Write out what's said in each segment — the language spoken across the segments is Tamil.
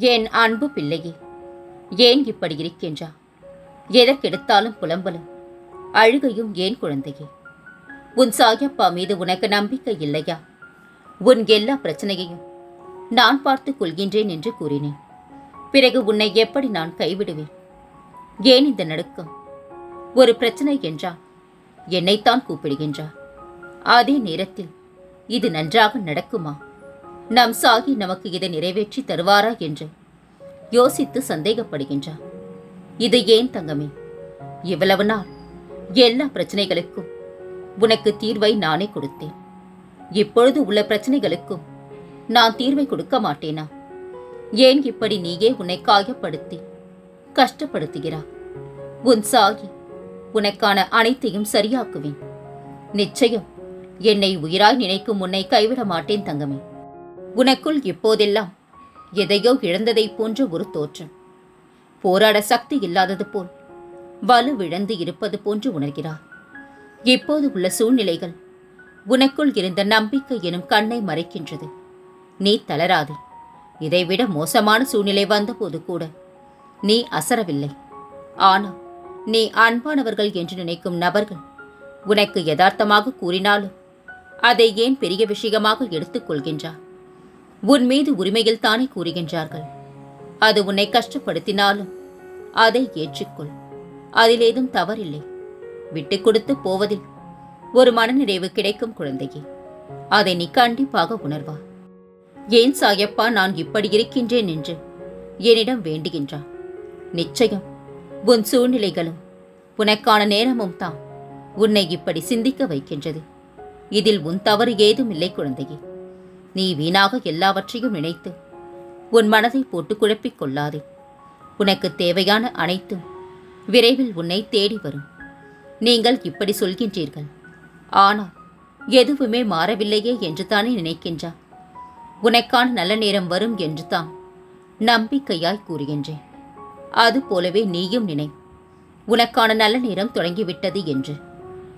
என் அன்பு பிள்ளையே? ஏன் இப்படி இருக்கின்றா? எதற்கெடுத்தாலும் புலம்பலும். அழுகையும் ஏன் குழந்தையே? உன் சாயப்பா மீது உனக்கு நம்பிக்கை இல்லையா? உன் எல்லா பிரச்சனையையும் நான் பார்த்துக் கொள்கின்றேன் என்று கூறினேன். பிறகு உன்னை எப்படி நான் கைவிடுவேன்? ஏன் இந்த நடுக்கம்? ஒரு பிரச்சனை என்றால் என்னைத்தான் கூப்பிடுகின்றார் அதே நேரத்தில் இது நன்றாக நடக்குமா? நம் சாகி நமக்கு இதை நிறைவேற்றி தருவாரா என்று யோசித்து சந்தேகப்படுகின்றான். இது ஏன் தங்கமே? இவ்வளவு நாள் எல்லா பிரச்சனைகளுக்கும் உனக்கு தீர்வை நானே கொடுத்தேன். இப்பொழுது உள்ள பிரச்சனைகளுக்கும் நான் தீர்வை கொடுக்க மாட்டேனா? ஏன் இப்படி நீயே உன்னை காயப்படுத்தி கஷ்டப்படுத்துகிறா உன் சாகி உனக்கான அனைத்தையும் சரியாக்குவேன். நிச்சயம் என்னை உயிராய் நினைக்கும் உன்னை கைவிட மாட்டேன் தங்கமே. உனக்குள் இப்போதெல்லாம் எதையோ இழந்ததைப் போன்ற ஒரு தோற்றம். போராட சக்தி இல்லாதது போல் வலுவிழந்து இருப்பது போன்று உணர்கிறார். இப்போது உள்ள சூழ்நிலைகள் உனக்குள் இருந்த நம்பிக்கை எனும் கண்ணை மறைக்கின்றது. நீ தளராதே. இதைவிட மோசமான சூழ்நிலை வந்தபோது கூட நீ அசரவில்லை. ஆனால் நீ அன்பானவர்கள் என்று நினைக்கும் நபர்கள் உனக்கு யதார்த்தமாக கூறினாலும் அதை ஏன் பெரிய விஷயமாக எடுத்துக்கொள்கின்றார் உன் மீது உரிமையில் தானே கூறுகின்றார்கள். அது உன்னை கஷ்டப்படுத்தினாலும் அதை ஏற்றுக்கொள். அதில் ஏதும் தவறில்லை. விட்டு கொடுத்து போவதில் ஒரு மனநிறைவு கிடைக்கும் குழந்தையே. அதை நீ கண்டிப்பாக உணர்வா. ஏன் சாயப்பா நான் இப்படி இருக்கின்றேன் என்று என்னிடம் வேண்டுகின்றான். நிச்சயம் உன் சூழ்நிலைகளும் உனக்கான நேரமும் தான் உன்னை இப்படி சிந்திக்க வைக்கின்றது. இதில் உன் தவறு ஏதும் இல்லை குழந்தையே. நீ வீணாக எல்லாவற்றையும் நினைத்து உன் மனதை போட்டு குழப்பிக் கொள்ளாதே. உனக்கு தேவையான அனைத்தும் விரைவில் உன்னை தேடி வரும். நீங்கள் இப்படி சொல்கின்றீர்கள். ஆனால் எதுவுமே மாறவில்லையே என்று தானே நினைக்கின்றா உனக்கான நல்ல நேரம் வரும் என்று தான் நம்பிக்கையாய் கூறுகின்றேன். அது போலவே நீயும் நினை. உனக்கான நல்ல நேரம் தொடங்கிவிட்டது என்று.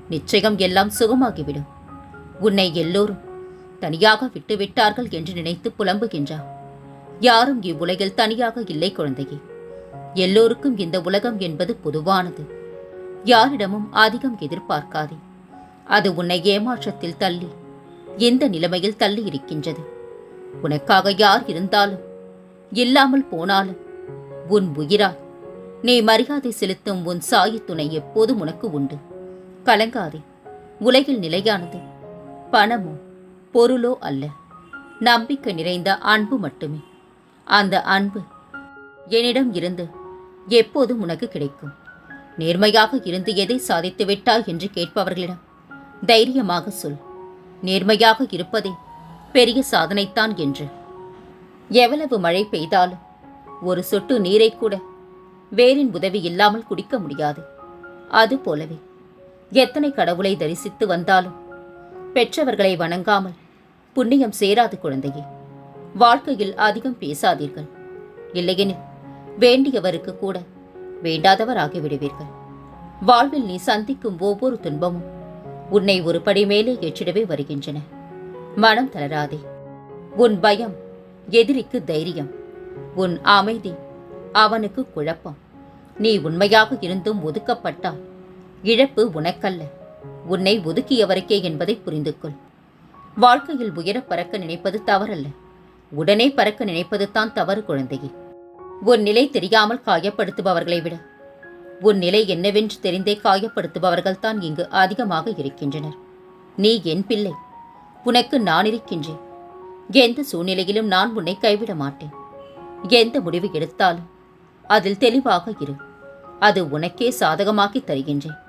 நிச்சயம் எல்லாம் சுகமாகிவிடும். உன்னை எல்லோரும் தனியாக விட்டுவிட்டார்கள் என்று நினைத்து புலம்புகின்றார் யாரும் இவ்வுலகில் தனியாக இல்லை குழந்தையே. எல்லோருக்கும் இந்த உலகம் என்பது பொதுவானது. யாரிடமும் அதிகம் எதிர்பார்க்காதே. அது உன்னை ஏமாற்றத்தில் தள்ளி எந்த நிலைமையில் தள்ளி இருக்கின்றது? உனக்காக யார் இருந்தாலும் இல்லாமல் போனாலும் உன் உயிராய் நீ மரியாதை செலுத்தும் உன் சாயி துணை எப்போதும் உனக்கு உண்டு. கலங்காதே. உலகில் நிலையானது பணமும் பொருளோ அல்ல நம்பிக்கை நிறைந்த அன்பு மட்டுமே. அந்த அன்பு என்னிடம் இருந்து எப்போதும் உனக்கு கிடைக்கும். நேர்மையாக இருந்து எதை சாதித்து விட்டாய் என்று கேட்பவர்களிடம் தைரியமாக சொல். நேர்மையாக இருப்பதே பெரிய சாதனைத்தான் என்று. எவ்வளவு மழை பெய்தாலும் ஒரு சொட்டு நீரை கூட வேரின் உதவி இல்லாமல் குடிக்க முடியாது. அது போலவே எத்தனை கடவுளை தரிசித்து வந்தாலும் பெற்றவர்களை வணங்காமல் புண்ணியம் சேராது குழந்தையே. வாழ்க்கையில் அதிகம் பேசாதீர்கள். இல்லையெனில் வேண்டியவருக்கு கூட வேண்டாதவர் ஆகிவிடுவீர்கள் வாழ்வில் நீ சந்திக்கும் ஒவ்வொரு துன்பமும் உன்னை ஒரு படி மேலே ஏற்றிடவே வருகின்றன. மனம் தளராதே. உன் பயம் எதிரிக்கு தைரியம் உன் அமைதி அவனுக்கு குழப்பம். நீ உண்மையாக இருந்தும் ஒதுக்கப்பட்டால் இழப்பு உனக்கல்ல. உன்னை ஒதுக்கியவருக்கே என்பதை புரிந்து கொள் வாழ்க்கையில் உயர பறக்க நினைப்பது தவறல்ல. உடனே பறக்க நினைப்பது தான் தவறு குழந்தையே. உன் நிலை தெரியாமல் காயப்படுத்துபவர்களை விட. உன் நிலை என்னவென்று தெரிந்தே காயப்படுத்துபவர்கள் தான் இங்கு அதிகமாக இருக்கின்றனர். நீ என் பிள்ளை. உனக்கு நான் இருக்கின்றேன். எந்த சூழ்நிலையிலும் நான் உன்னை கைவிட மாட்டேன். எந்த முடிவு எடுத்தாலும் அதில் தெளிவாக இரு. அது உனக்கே சாதகமாக்கி தருகின்றேன்.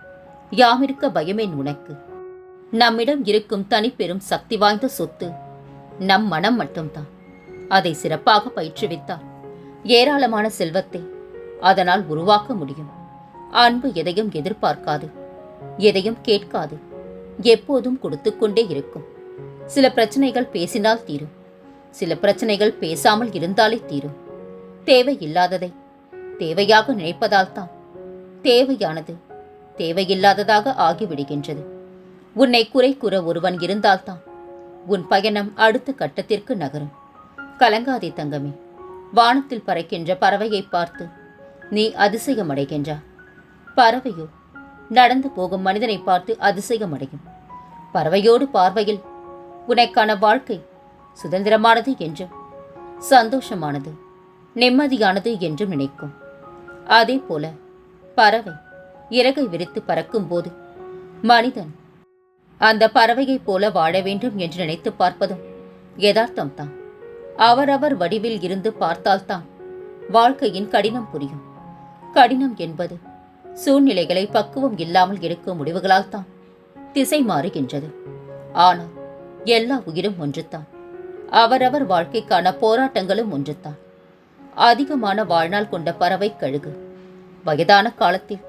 யாமிருக்க பயமேன் உனக்கு. நம்மிடம் இருக்கும் தனிப்பெரும் சக்தி வாய்ந்த சொத்து நம் மனம் மட்டும்தான். அதை சிறப்பாக பயிற்றுவித்தால் ஏராளமான செல்வத்தை அதனால் உருவாக்க முடியும். அன்பு எதையும் எதிர்பார்க்காது எதையும் கேட்காது எப்போதும் கொடுத்துக்கொண்டே இருக்கும். சில பிரச்சனைகள் பேசினால் தீரும் சில பிரச்சனைகள் பேசாமல் இருந்தாலே தீரும். தேவையில்லாததை தேவையாக நினைப்பதால் தான் தேவையானது தேவையில்லாததாக ஆகிவிடுகின்றது. உன்னை குறை கூற ஒருவன் இருந்தால்தான் உன் பயணம் அடுத்த கட்டத்திற்கு நகரும். கலங்காதே தங்கமே. வானத்தில் பறக்கின்ற பறவையை பார்த்து நீ அதிசயமடைகின்றா. பறவையோ? நடந்து போகும் மனிதனை பார்த்து அதிசயமடையும். பறவையோடு பார்வையில் உனக்கான வாழ்க்கை சுதந்திரமானது என்றும் சந்தோஷமானது நிம்மதியானது என்றும் நினைக்கும். அதே போல பறவை இறகை விரித்து பறக்கும்போது மனிதன் அந்த பறவையைப் போல வாழ வேண்டும் என்று நினைத்து பார்ப்பதும் யதார்த்தம்தான் அவரவர் வடிவில் இருந்து பார்த்தால்தான் வாழ்க்கையின் கடினம் புரியும். கடினம் என்பது சூழ்நிலைகளை பக்குவம் இல்லாமல் எடுக்கும் முடிவுகளால் தான் திசை மாறுகின்றது. ஆனால் எல்லா உயிரும் ஒன்றுதான். அவரவர் வாழ்க்கைக்கான போராட்டங்களும் ஒன்றுதான். அதிகமான வாழ்நாள் கொண்ட பறவை கழுகு. வயதான காலத்தில்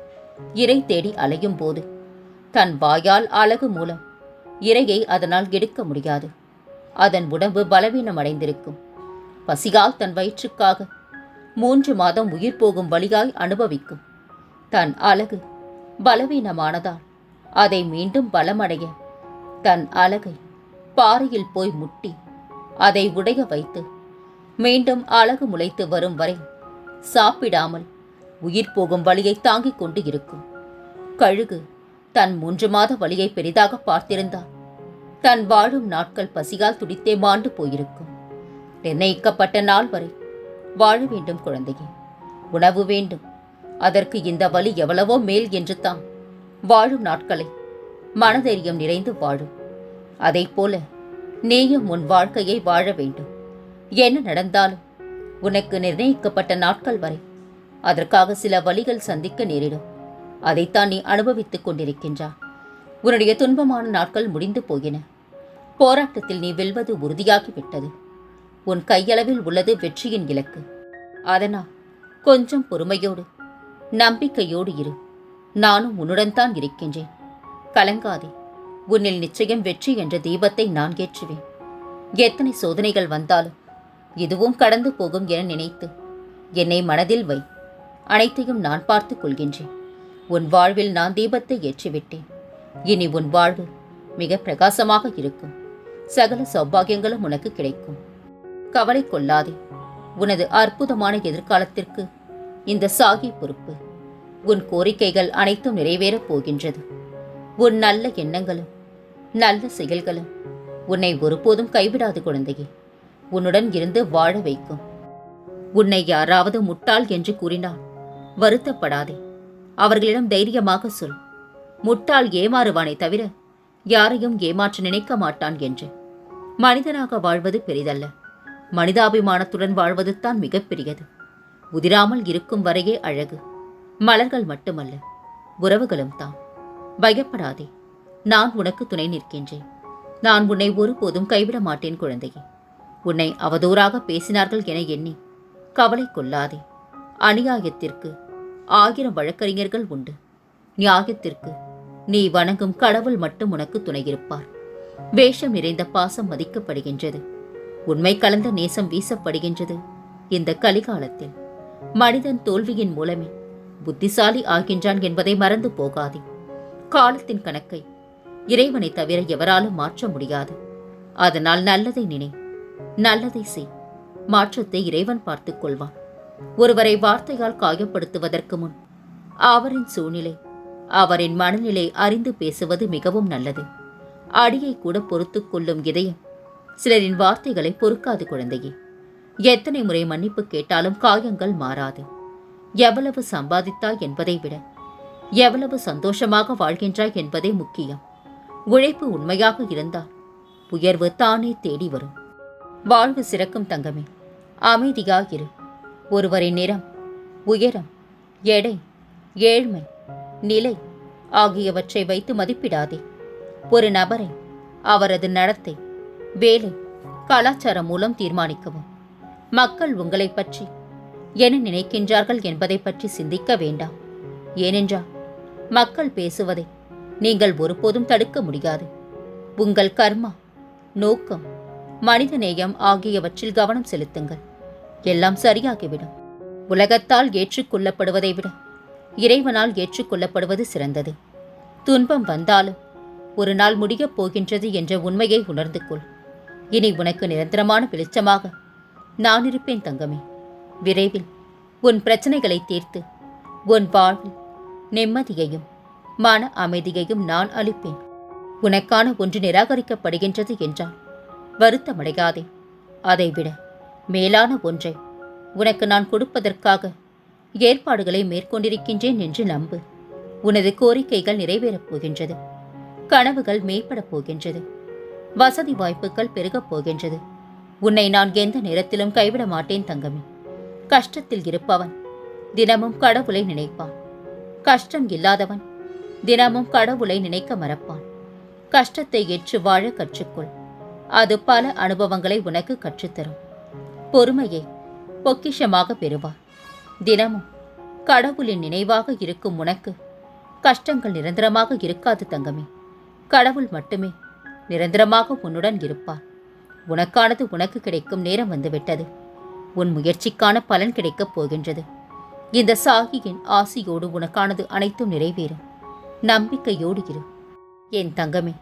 இறை தேடி அலையும் போது தன் வாயால் அழகு மூலம் இரையை அதனால் எடுக்க முடியாது. அதன் உடம்பு பலவீனம் அடைந்திருக்கும் பசியால் தன் வயிற்றுக்காக மூன்று மாதம் உயிர் போகும் வழியாய் அனுபவிக்கும். தன் அழகு பலவீனமானதால் அதை மீண்டும் பலமடைய தன் அழகை பாறையில் போய் முட்டி அதை உடைய வைத்து மீண்டும் அழகு முளைத்து வரும் வரை சாப்பிடாமல் உயிர் போகும் வழியை தாங்கிக் கொண்டு இருக்கும். கழுகு தன் மூன்று மாத வழியை பெரிதாக பார்த்திருந்தால் தன் வாழும் நாட்கள் பசியால் துடித்தே மாண்டு போயிருக்கும். நிர்ணயிக்கப்பட்ட நாள் வரை வாழ வேண்டும் குழந்தையே. உணவு வேண்டும். அதற்கு இந்த வழி எவ்வளவோ மேல் என்று தான் வாழும் நாட்களை மனதைரியம் நிறைந்து வாழும். அதைப் போல நீயும் உன் வாழ்க்கையை வாழ வேண்டும். என்ன நடந்தாலும் உனக்கு நிர்ணயிக்கப்பட்ட நாட்கள் வரை அதற்காக சில வழிகள் சந்திக்க நேரிடும். அதைத்தான் நீ அனுபவித்துக் கொண்டிருக்கின்றா உன்னுடைய துன்பமான நாட்கள் முடிந்து போயின. போராட்டத்தில் நீ வெல்வது உறுதியாகிவிட்டது. உன் கையளவில் உள்ளது வெற்றியின் இலக்கு. அதனால் கொஞ்சம் பொறுமையோடு நம்பிக்கையோடு இரு. நானும் உன்னுடன் தான் இருக்கின்றேன். கலங்காதே. உன்னில் நிச்சயம் வெற்றி என்ற தீபத்தை நான் ஏற்றுவேன். எத்தனை சோதனைகள் வந்தாலும் இதுவும் கடந்து போகும் என நினைத்து என்னை மனதில் வை. அனைத்தையும் நான் பார்த்துக் கொள்கின்றேன். உன் வாழ்வில் நான் தீபத்தை ஏற்றிவிட்டேன். இனி உன் வாழ்வு மிக பிரகாசமாக இருக்கும். சகல சௌபாகியங்களும் உனக்கு கிடைக்கும். கவலை கொள்ளாதே. உனது அற்புதமான எதிர்காலத்திற்கு இந்த சாகி பொறுப்பு. உன் கோரிக்கைகள் அனைத்தும் நிறைவேறப் போகின்றது. உன் நல்ல எண்ணங்களும் நல்ல செயல்களும் உன்னை ஒருபோதும் கைவிடாது குழந்தையே. உன்னுடன் இருந்து வாழ வைக்கும். உன்னை யாராவது முட்டாள் என்று கூறினான் வருத்தப்படாதே. அவர்களிடம் தைரியமாக சொல். முட்டாள் ஏமாறுவானே தவிர யாரையும் ஏமாற்ற நினைக்க மாட்டான் என்று. மனிதனாக வாழ்வது பெரிதல்ல. மனிதாபிமானத்துடன் வாழ்வது தான் மிகப்பெரியது உதிராமல் இருக்கும் வரையே அழகு. மலர்கள் மட்டுமல்ல உறவுகளும் தான் பயப்படாதே. நான் உனக்கு துணை நிற்கின்றேன். நான் உன்னை ஒருபோதும் கைவிட மாட்டேன் குழந்தையே. உன்னை அவதூறாக பேசினார்கள் என எண்ணி கவலை கொள்ளாதே. அநியாயத்திற்கு ஆயிரம் வழக்கறிஞர்கள் உண்டு. நியாயத்திற்கு நீ வணங்கும் கடவுள் மட்டும் உனக்கு துணையிருப்பார். வேஷம் நிறைந்த பாசம் மதிக்கப்படுகின்றது. உண்மை கலந்த நேசம் வீசப்படுகின்றது. இந்த கலிகாலத்தில் மனிதன் தோல்வியின் மூலமே புத்திசாலி ஆகின்றான் என்பதை மறந்து போகாதே. காலத்தின் கணக்கை இறைவனை தவிர எவராலும் மாற்ற முடியாது. அதனால் நல்லதை நினை நல்லதை செய். மாற்றத்தை இறைவன் பார்த்துக் கொள்வான். ஒருவரை வார்த்தையால் காயப்படுத்துவதற்கு முன் அவரின் சூழ்நிலை அவரின் மனநிலை அறிந்து பேசுவது மிகவும் நல்லது. அடியை கூட பொறுத்துக் கொள்ளும் இதயம் சிலரின் வார்த்தைகளை பொறுக்காது குழந்தையே. எத்தனை முறை மன்னிப்பு கேட்டாலும் காயங்கள் மாறாது. எவ்வளவு சம்பாதித்தாய் என்பதை விட எவ்வளவு சந்தோஷமாக வாழ்கின்றாய் என்பதே முக்கியம். உழைப்பு உண்மையாக இருந்தால் உயர்வு தானே தேடி வரும். வாழ்வு சிறக்கும் தங்கமே அமைதியாயிரு ஒருவரின் நிறம் உயரம் எடை ஏழ்மை நிலை ஆகியவற்றை வைத்து மதிப்பிடாதே. ஒரு நபரை அவரது நடத்தை வேலை கலாச்சாரம் மூலம் தீர்மானிக்கவும். மக்கள் உங்களைப் பற்றி என்ன நினைக்கின்றார்கள் என்பதை பற்றி சிந்திக்க வேண்டாம். ஏனென்றால் மக்கள் பேசுவதை நீங்கள் ஒருபோதும் தடுக்க முடியாது. உங்கள் கர்மா நோக்கம் மனிதநேயம் ஆகியவற்றில் கவனம் செலுத்துங்கள். எல்லாம் சரியாகிவிடும். உலகத்தால் ஏற்றுக்கொள்ளப்படுவதை விட இறைவனால் ஏற்றுக்கொள்ளப்படுவது சிறந்தது. துன்பம் வந்தாலும் ஒரு நாள் முடியப் போகின்றது என்ற உண்மையை உணர்ந்து கொள். இனி உனக்கு நிரந்தரமான வெளிச்சமாக நான் இருப்பேன் தங்கமே. விரைவில் உன் பிரச்சனைகளை தீர்த்து உன் வாழ்வில் நிம்மதியையும் மன அமைதியையும் நான் அளிப்பேன். உனக்கான ஒன்று நிராகரிக்கப்படுகின்றது என்றால் வருத்தமடையாதே. அதைவிட மேலான ஒன்றை. உனக்கு நான் கொடுப்பதற்காக ஏற்பாடுகளை மேற்கொண்டிருக்கின்றேன் என்று நம்பு. உனது கோரிக்கைகள் நிறைவேறப் போகின்றது. கனவுகள் மேம்படப் போகின்றது. வசதி வாய்ப்புகள் பெருகப் போகின்றது. உன்னை நான் எந்த நேரத்திலும் கைவிட மாட்டேன் தங்கமே. கஷ்டத்தில் இருப்பவன் தினமும் கடவுளை நினைப்பான். கஷ்டம் இல்லாதவன் தினமும் கடவுளை நினைக்க மறப்பான். கஷ்டத்தை ஏற்று வாழ கற்றுக்கொள். அது பல அனுபவங்களை உனக்கு கற்றுத்தரும். பொறுமையை பொக்கிஷமாக பெறுவார் தினமும் கடவுளின் நினைவாக இருக்கும் உனக்கு கஷ்டங்கள் நிரந்தரமாக இருக்காது தங்கமே. கடவுள் மட்டுமே நிரந்தரமாக உன்னுடன் இருப்பார். உனக்கானது உனக்கு கிடைக்கும் நேரம் வந்துவிட்டது. உன் முயற்சிக்கான பலன் கிடைக்கப் போகின்றது. இந்த சாகியின் ஆசியோடு உனக்கானது அனைத்தும் நிறைவேறும். நம்பிக்கையோடு இரு. என் தங்கமே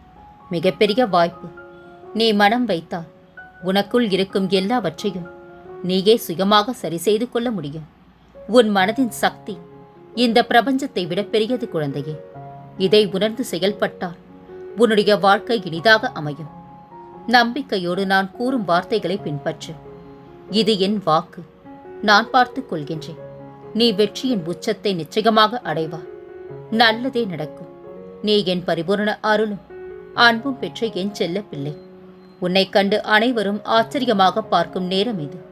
மிகப்பெரிய வாய்ப்பு. நீ மனம் வைத்தால் உனக்குள் இருக்கும் எல்லாவற்றையும் நீயே சுயமாக சரி செய்து கொள்ள முடியும். உன் மனதின் சக்தி இந்த பிரபஞ்சத்தை விட பெரியது குழந்தையே. இதை உணர்ந்து செயல்பட்டால் உன்னுடைய வாழ்க்கை இனிதாக அமையும். நம்பிக்கையோடு நான் கூறும் வார்த்தைகளை பின்பற்று. இது என் வாக்கு. நான் பார்த்துக் கொள்கின்றேன். நீ வெற்றியின் உச்சத்தை நிச்சயமாக அடைவா. நல்லதே நடக்கும். நீ என் பரிபூரண அருளும் அன்பும் பெற்ற என் செல்ல பிள்ளை. உன்னைக் கண்டு அனைவரும் ஆச்சரியமாக பார்க்கும் நேரம் இது.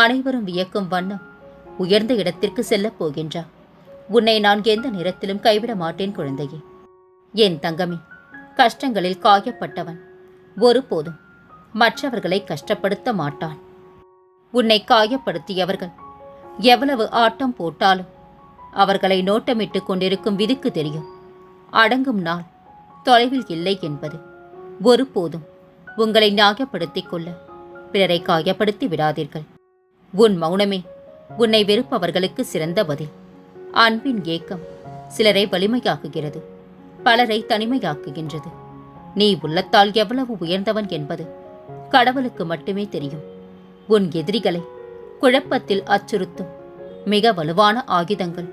அனைவரும் வியக்கும் வண்ணம் உயர்ந்த இடத்திற்கு செல்லப் போகின்றார் உன்னை நான் எந்த நேரத்திலும் கைவிட மாட்டேன் குழந்தையே. என் தங்கமே கஷ்டங்களில் காயப்பட்டவன் ஒருபோதும் மற்றவர்களை கஷ்டப்படுத்த மாட்டான். உன்னை காயப்படுத்தியவர்கள் எவ்வளவு ஆட்டம் போட்டாலும் அவர்களை நோட்டமிட்டு கொண்டிருக்கும் விதிக்கு தெரியும். அடங்கும் நாள் தொலைவில் இல்லை என்பது ஒருபோதும் உங்களை நியாயப்படுத்திக் கொள்ள பிறரை காயப்படுத்தி விடாதீர்கள். உன் மௌனமே உன்னை வெறுப்பவர்களுக்கு சிறந்த பதில். அன்பின் ஏக்கம் சிலரை வலிமையாக்குகிறது பலரை தனிமையாக்குகின்றது. நீ உள்ளத்தால் எவ்வளவு உயர்ந்தவன் என்பது கடவுளுக்கு மட்டுமே தெரியும். உன் எதிரிகளை குழப்பத்தில் அச்சுறுத்தும் மிக வலுவான ஆயுதங்கள்.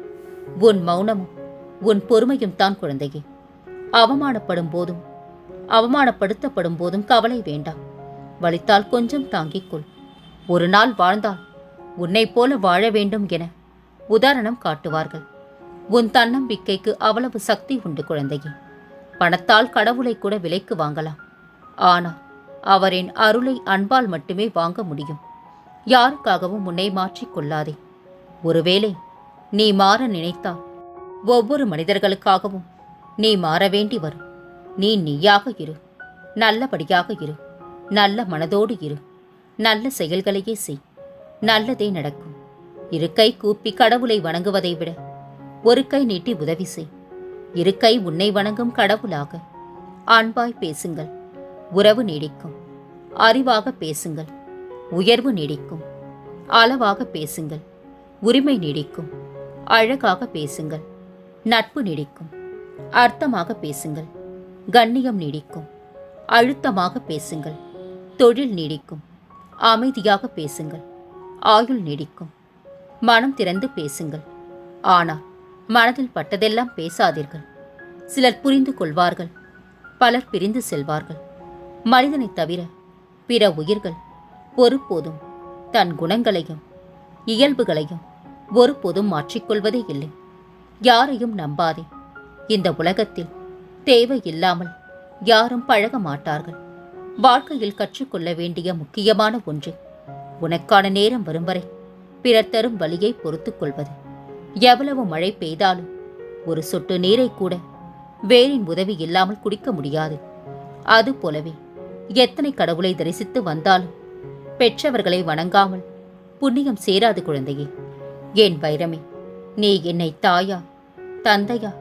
உன் மௌனமும் உன் பொறுமையும் தான் குழந்தையே. அவமானப்படும் போதும் அவமானப்படுத்தப்படும் போதும் கவலை வேண்டாம். வலித்தால் கொஞ்சம் தாங்கிக் கொள் ஒரு நாள் வாழ்ந்தால் உன்னைப் போல வாழ வேண்டும் என உதாரணம் காட்டுவார்கள். உன் தன்னம்பிக்கைக்கு அவ்வளவு சக்தி உண்டு குழந்தையே. பணத்தால் கடவுளை கூட விலைக்கு வாங்கலாம். ஆனால் அவரின் அருளை அன்பால் மட்டுமே வாங்க முடியும். யாருக்காகவும் உன்னை மாற்றிக் கொள்ளாதே. ஒருவேளை நீ மாற நினைத்தால் ஒவ்வொரு மனிதர்களுக்காகவும் நீ மாற வேண்டி வரும். நீ நீயாக இரு. நல்லபடியாக இரு. நல்ல மனதோடு இரு. நல்ல செயல்களையே செய். நல்லதே நடக்கும். இரு கை கூப்பி கடவுளை வணங்குவதை விட ஒரு கை நீட்டி உதவி செய். இரு கை உன்னை வணங்கும் கடவுளாக. அன்பாய் பேசுங்கள். உறவு நீடிக்கும். அறிவாக பேசுங்கள். உயர்வு நீடிக்கும். அளவாக பேசுங்கள். உரிமை நீடிக்கும். அழகாக பேசுங்கள். நட்பு நீடிக்கும். அர்த்தமாக பேசுங்கள். கண்ணியம் நீடிக்கும். அழுத்தமாக பேசுங்கள். தொழில் நீடிக்கும். அமைதியாக பேசுங்கள். ஆயுள் நீடிக்கும். மனம் திறந்து பேசுங்கள். ஆனால் மனதில் பட்டதெல்லாம் பேசாதீர்கள். சிலர் புரிந்து கொள்வார்கள். பலர் பிரிந்து செல்வார்கள். மனிதனைத் தவிர பிற உயிர்கள் ஒருபோதும் தன் குணங்களையும் இயல்புகளையும் ஒருபோதும் மாற்றிக்கொள்வதே இல்லை. யாரையும் நம்பாதே. இந்த உலகத்தில் தேவையில்லாமல் யாரும் பழக மாட்டார்கள். வாழ்க்கையில் கற்றுக்கொள்ள வேண்டிய முக்கியமான ஒன்று உனக்கான நேரம் வரும் வரை பிறர் தரும் வழியை பொறுத்துக் கொள்வது. எவ்வளவு மழை பெய்தாலும் ஒரு சொட்டு நீரை கூட வேரின் உதவி இல்லாமல் குடிக்க முடியாது. அது போலவே எத்தனை கடவுளை தரிசித்து வந்தாலும் பெற்றவர்களை வணங்காமல் புண்ணியம் சேராது குழந்தையே. என் வைரமே நீ என்னை தாயா தந்தையா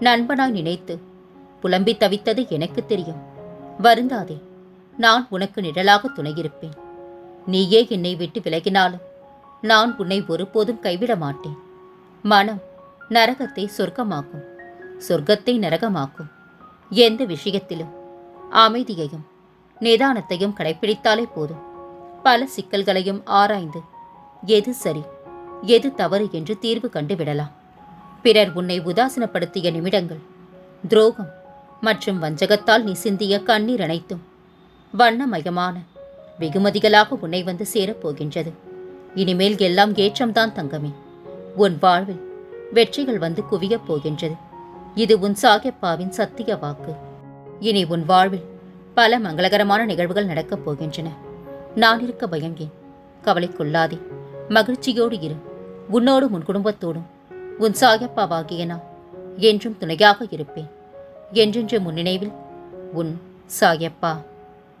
நண்பனாய் நினைத்து புலம்பி தவித்தது எனக்கு தெரியும். வருந்தாதே நான் உனக்கு நிழலாக துணையிருப்பேன். நீயே என்னை விட்டு விலகினாலும் நான் உன்னை ஒருபோதும் கைவிட மாட்டேன். மனம் நரகத்தை சொர்க்கமாக்கும் சொர்க்கத்தை நரகமாக்கும். எந்த விஷயத்திலும் அமைதியையும் நிதானத்தையும் கடைப்பிடித்தாலே போதும். பல சிக்கல்களையும் ஆராய்ந்து எது சரி எது தவறு என்று தீர்வு கண்டுவிடலாம். பிறர் உன்னை உதாசீனப்படுத்திய நிமிடங்கள் துரோகம் மற்றும் வஞ்சகத்தால் நீ சிந்திய கண்ணீர் அனைத்தும் வண்ணமயமான வெகுமதிகளாக உன்னை வந்து சேரப்போகின்றது இனிமேல் எல்லாம் ஏற்றம்தான் தங்கமே. உன் வாழ்வில் வெற்றிகள் வந்து குவியப் போகின்றது. இது உன் சாகப்பாவின் சத்திய வாக்கு. இனி உன் வாழ்வில் பல மங்களகரமான நிகழ்வுகள் நடக்கப் போகின்றன. நான் இருக்க பயங்கேன் கவலைக்குள்ளாதே மகிழ்ச்சியோடு இரு. உன்னோடும் உன் குடும்பத்தோடும். உன் சாயப்பாவாகிய நான் என்றும் துணையாக இருப்பேன். என்றென்று முன் நினைவில் உன் சாயப்பா